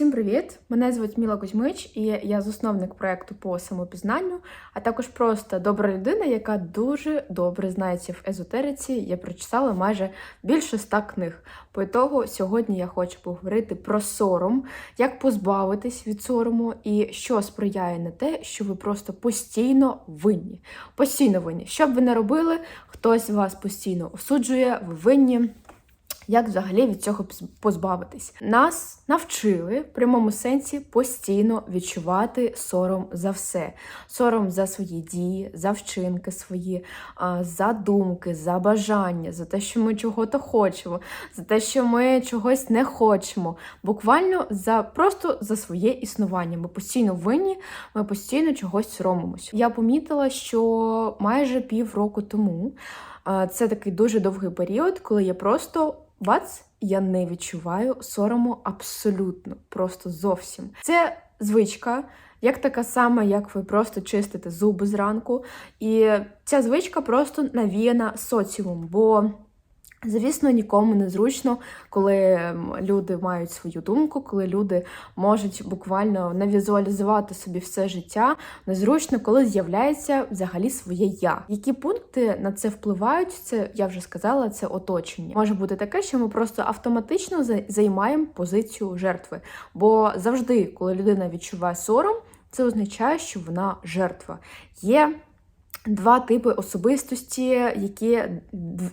Всім привіт! Мене звуть Міла Кузьмич, і я засновник проекту по самопізнанню, а також просто добра людина, яка дуже добре знається в езотериці. Я прочитала майже більше ста книг. По ітогу, сьогодні я хочу поговорити про сором, як позбавитись від сорому, і що сприяє на те, що ви просто постійно винні. Постійно винні. Що б ви не робили, хтось вас постійно осуджує, ви винні. Як взагалі від цього позбавитись? Нас навчили в прямому сенсі постійно відчувати сором за все: сором за свої дії, за вчинки свої, за думки, за бажання, за те, що ми чого-то хочемо, за те, що ми чогось не хочемо. Буквально за просто за своє існування. Ми постійно винні, ми постійно чогось соромимося. Я помітила, що майже півроку тому. Це такий дуже довгий період, коли я просто бац, я не відчуваю сорому абсолютно, просто зовсім. Це звичка, як така сама, як ви просто чистите зуби зранку. І ця звичка просто навіяна соціумом. бо Звісно, нікому не зручно, коли люди мають свою думку, коли люди можуть буквально навізуалізувати собі все життя. Незручно, коли з'являється взагалі своє я. Які пункти на це впливають? Це я вже сказала, це оточення. Може бути таке, що ми просто автоматично займаємо позицію жертви. Бо завжди, коли людина відчуває сором, це означає, що вона жертва. Є Два типи особистості, які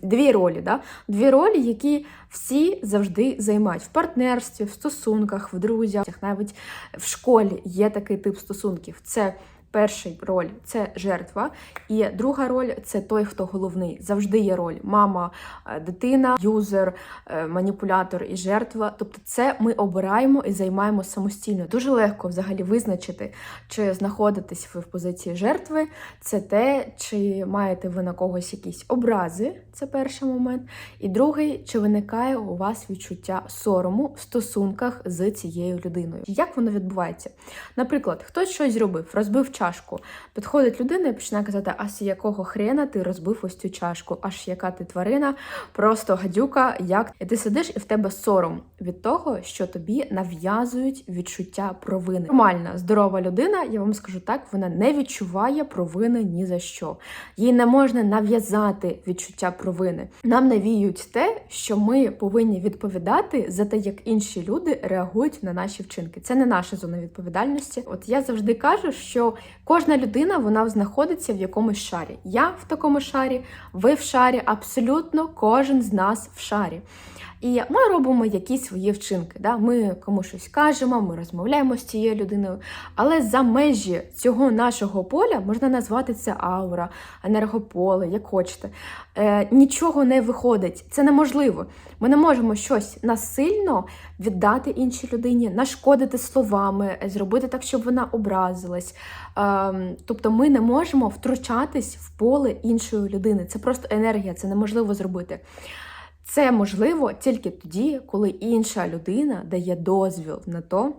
дві ролі, да? дві ролі, які всі завжди займають в партнерстві, в стосунках, в друзях, навіть в школі є такий тип стосунків. Це Перший роль це жертва, і друга роль це той, хто головний. Завжди є роль мама, е, дитина, юзер, е, маніпулятор і жертва. Тобто, це ми обираємо і займаємо самостійно. Дуже легко взагалі визначити, чи знаходитесь ви в позиції жертви. Це те, чи маєте ви на когось якісь образи. Це перший момент. І другий, чи виникає у вас відчуття сорому в стосунках з цією людиною. Як воно відбувається? Наприклад, хтось щось зробив, розбив чашку. Підходить людина і починає казати, а з якого хрена ти розбив ось цю чашку, аж яка ти тварина, просто гадюка, як. І ти сидиш, і в тебе сором від того, що тобі нав'язують відчуття провини. Нормальна, здорова людина, я вам скажу так, вона не відчуває провини ні за що. Їй не можна нав'язати відчуття провини. Нам навіють те, що ми повинні відповідати за те, як інші люди реагують на наші вчинки. Це не наша зона відповідальності. От я завжди кажу, що Кожна людина вона знаходиться в якомусь шарі. Я в такому шарі, ви в шарі, абсолютно кожен з нас в шарі. І ми робимо якісь свої вчинки. Да? Ми кому щось кажемо, ми розмовляємо з цією людиною. Але за межі цього нашого поля можна назвати це аура, енергополе, як хочете. Е, Нічого не виходить. Це неможливо. Ми не можемо щось насильно віддати іншій людині, нашкодити словами, зробити так, щоб вона образилась. Е, тобто ми не можемо втручатись в поле іншої людини. Це просто енергія, це неможливо зробити. Це можливо тільки тоді, коли інша людина дає дозвіл на то,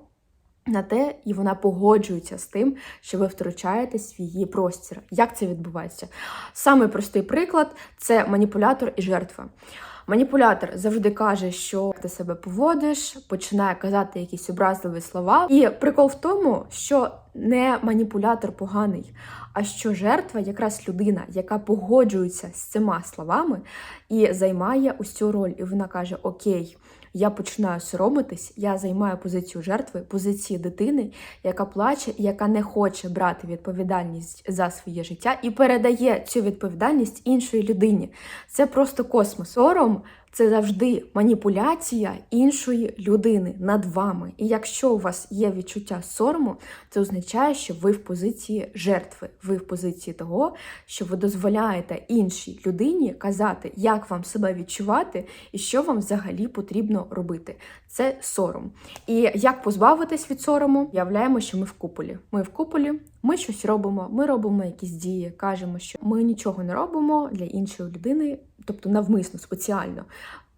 на те, і вона погоджується з тим, що ви втручаєтесь в її простір. Як це відбувається? Самий простий приклад це маніпулятор і жертва. Маніпулятор завжди каже, що ти себе поводиш, починає казати якісь образливі слова. І прикол в тому, що не маніпулятор поганий, а що жертва якраз людина, яка погоджується з цими словами і займає цю роль. І вона каже: Окей я починаю соромитись, я займаю позицію жертви, позиції дитини, яка плаче яка не хоче брати відповідальність за своє життя і передає цю відповідальність іншої людині. Це просто космос. Сором це завжди маніпуляція іншої людини над вами. І якщо у вас є відчуття сорому, це означає, що ви в позиції жертви, ви в позиції того, що ви дозволяєте іншій людині казати, як вам себе відчувати і що вам взагалі потрібно робити. Це сором. І як позбавитись від сорому, являємо, що ми в куполі. Ми в куполі, ми щось робимо, ми робимо якісь дії, кажемо, що ми нічого не робимо для іншої людини, тобто навмисно, спеціально.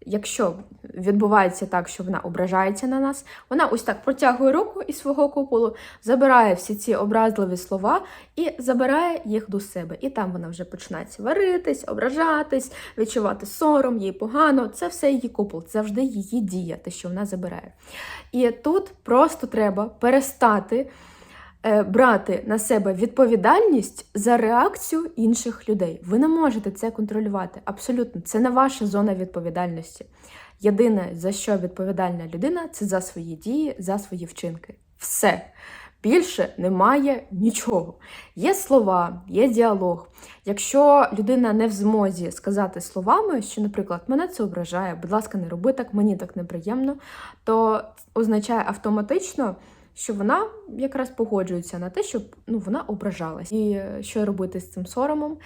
Якщо відбувається так, що вона ображається на нас, вона ось так протягує руку із свого куполу, забирає всі ці образливі слова і забирає їх до себе. І там вона вже починає сваритись, ображатись, відчувати сором, їй погано. Це все її купол, це завжди її дія, те, що вона забирає. І тут просто треба перестати брати на себе відповідальність за реакцію інших людей. Ви не можете це контролювати. Абсолютно, це не ваша зона відповідальності. Єдине, за що відповідальна людина, це за свої дії, за свої вчинки. Все. Більше немає нічого. Є слова, є діалог. Якщо людина не в змозі сказати словами, що, наприклад, мене це ображає, будь ласка, не роби так, мені так неприємно, то означає автоматично, що вона якраз погоджується на те, щоб ну, вона ображалась. І що робити з цим соромом?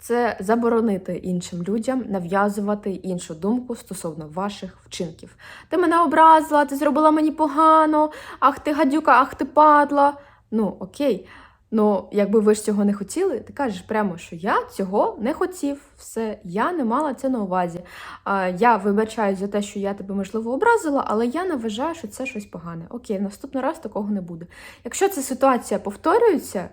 Це заборонити іншим людям нав'язувати іншу думку стосовно ваших вчинків. Ти мене образила, ти зробила мені погано, ах ти гадюка, ах ти падла. Ну, окей. Ну, якби ви ж цього не хотіли, ти кажеш прямо, що я цього не хотів. Все, я не мала це на увазі. Я вибачаюсь за те, що я тебе можливо образила, але я не вважаю, що це щось погане. Окей, наступний раз такого не буде. Якщо ця ситуація повторюється.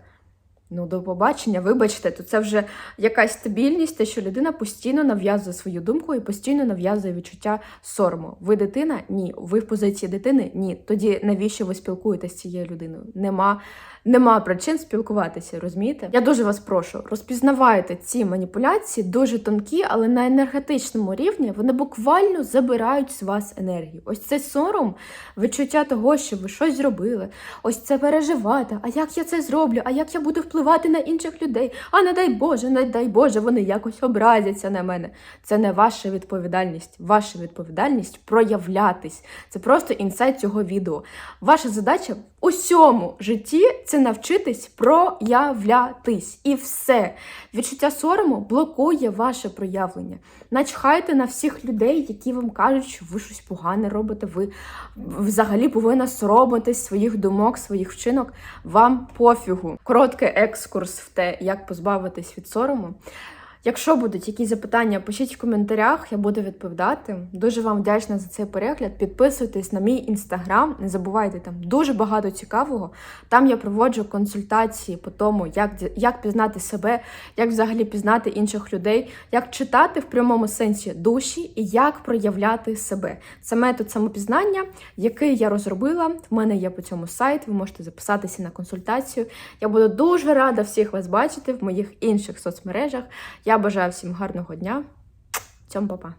Ну, до побачення, вибачте, то це вже якась стабільність, те, що людина постійно нав'язує свою думку і постійно нав'язує відчуття сорому. Ви дитина? Ні. Ви в позиції дитини? Ні. Тоді навіщо ви спілкуєтесь з цією людиною? Нема, нема причин спілкуватися, розумієте? Я дуже вас прошу, розпізнавайте ці маніпуляції, дуже тонкі, але на енергетичному рівні вони буквально забирають з вас енергію. Ось цей сором, відчуття того, що ви щось зробили, ось це переживати. А як я це зроблю? А як я буду впливати на інших людей? А не дай Боже, не дай Боже, вони якось образяться на мене. Це не ваша відповідальність. Ваша відповідальність проявлятись. Це просто інсайт цього відео. Ваша задача в усьому житті це навчитись проявлятись. І все. Відчуття сорому блокує ваше проявлення. Начхайте на всіх людей, які вам кажуть, що ви щось погане робите. Ви взагалі повинна соромитись своїх думок, своїх вчинок. Вам пофігу. Короткий екскурс в те, як позбавитись від сорому. Якщо будуть якісь запитання, пишіть в коментарях, я буду відповідати. Дуже вам вдячна за цей перегляд. Підписуйтесь на мій інстаграм, не забувайте там дуже багато цікавого. Там я проводжу консультації по тому, як, як пізнати себе, як взагалі пізнати інших людей, як читати в прямому сенсі душі і як проявляти себе. Це метод самопізнання, який я розробила. В мене є по цьому сайт. Ви можете записатися на консультацію. Я буду дуже рада всіх вас бачити в моїх інших соцмережах. Я бажаю всім гарного дня. Цьом, па-па.